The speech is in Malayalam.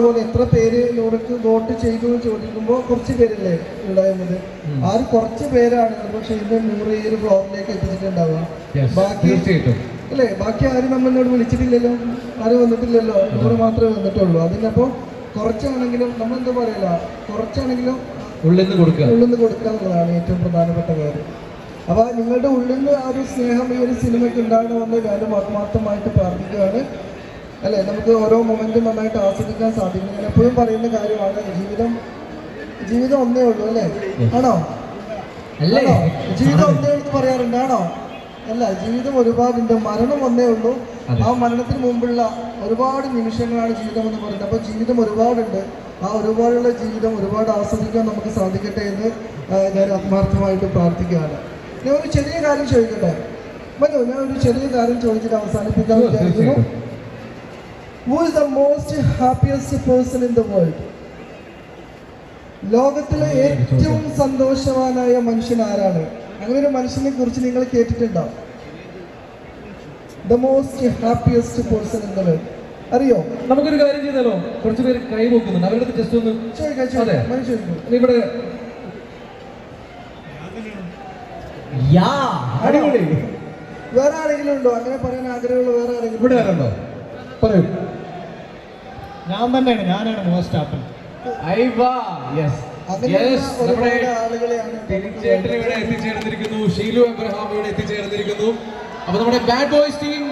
അതുപോലെ എത്ര പേര് ഇവർക്ക് വോട്ട് ചെയ്തു എന്ന് ചോദിക്കുമ്പോൾ കുറച്ച് പേരല്ലേ ഉണ്ടായിരുന്നത്. ആ ഒരു കുറച്ച് പേരാണ് പക്ഷെ ഇന്ന് നൂറ് ഒരു ഫ്ലോറിലേക്ക് എത്തിച്ചിട്ടുണ്ടാവുക. ബാക്കി അല്ലേ? ബാക്കി ആരും നമ്മളോട് വിളിച്ചിട്ടില്ലല്ലോ? ആരും വന്നിട്ടില്ലല്ലോ? നൂറ് മാത്രമേ വന്നിട്ടുള്ളൂ. അതിനപ്പോൾ കുറച്ചാണെങ്കിലും നമ്മൾ എന്താ പറയല? കുറച്ചാണെങ്കിലും ഉള്ളിൽ നിന്ന് കൊടുക്കുക. ഉള്ളിൽ നിന്ന് കൊടുക്കുക എന്നുള്ളതാണ് ഏറ്റവും പ്രധാനപ്പെട്ട കാര്യം. അപ്പോൾ നിങ്ങളുടെ ഉള്ളിൽ നിന്ന് ആ ഒരു സ്നേഹം ഈ ഒരു സിനിമയ്ക്ക് ഉണ്ടാകണമെന്ന് ഞാൻ ആത്മാർത്ഥമായിട്ട് പ്രാർത്ഥിക്കുകയാണ്. അല്ലേ? നമുക്ക് ഓരോ മൊമെന്റും നന്നായിട്ട് ആസ്വദിക്കാൻ സാധിക്കും ഞാൻ എപ്പോഴും പറയുന്ന കാര്യമാണ് ജീവിതം ജീവിതം ഒന്നേ ഉള്ളൂ അല്ലേ? ആണോ? ജീവിതം ഒന്നേ ഉള്ളൂ പറയാറുണ്ട് ആണോ? അല്ല ജീവിതം ഒരുപാടുണ്ട്. മരണം ഒന്നേ ഉള്ളൂ. ആ മരണത്തിന് മുമ്പുള്ള ഒരുപാട് നിമിഷങ്ങളാണ് ജീവിതം എന്ന് പറയുന്നത്. അപ്പോൾ ജീവിതം ഒരുപാടുണ്ട്. ആ ഒരുപാടുള്ള ജീവിതം ഒരുപാട് ആസ്വദിക്കാൻ നമുക്ക് സാധിക്കട്ടെ എന്ന് ഞാൻ ആത്മാർത്ഥമായിട്ട് പ്രാർത്ഥിക്കുകയാണ്. ഞാൻ ഒരു ചെറിയ കാര്യം ചോദിക്കട്ടെ? മനു ഞാൻ ഒരു ചെറിയ കാര്യം ചോദിച്ചിട്ട് അവസാനിപ്പിക്കാൻ വിചാരിക്കുന്നു. Who is the most happiest person in the world ലോകത്തിലെ ഏറ്റവും സന്തോഷവാനായ മനുഷ്യൻ ആരാണ്? അങ്ങനെ ഒരു മനുഷ്യനെ കുറിച്ച് നിങ്ങൾ കേട്ടിട്ടുണ്ടാവും the most happiest person in the world അറിയോ? നമുക്കൊരു കാര്യം ചെയ്താലോ? കുറച്ച് പേര് കൈ നോക്കുന്നുണ്ട്. അവരുടെ ജസ്റ്റ് ഒന്ന് ചോദിക്കാം ഇവിടെ അടിപൊളി. വേറെ ആരെങ്കിലും ഉണ്ടോ? അങ്ങനെ പറയാൻ ആഗ്രഹമുള്ള വേറെ ആരെങ്കിലും ഇവിടെ ആരുണ്ടോ? പറയൂ. ഞാൻ തന്നെയാണ് ഞാനാണ് മോസ്റ്റ് ചേട്ടൻ ഇവിടെ എത്തിച്ചേർന്നിരിക്കുന്നു ഷീലു എബ്രഹാം ഇവിടെ എത്തിച്ചേർന്നിരിക്കുന്നു. അപ്പൊ നമ്മുടെ ബാഡ് ബോയ്സ് ടീം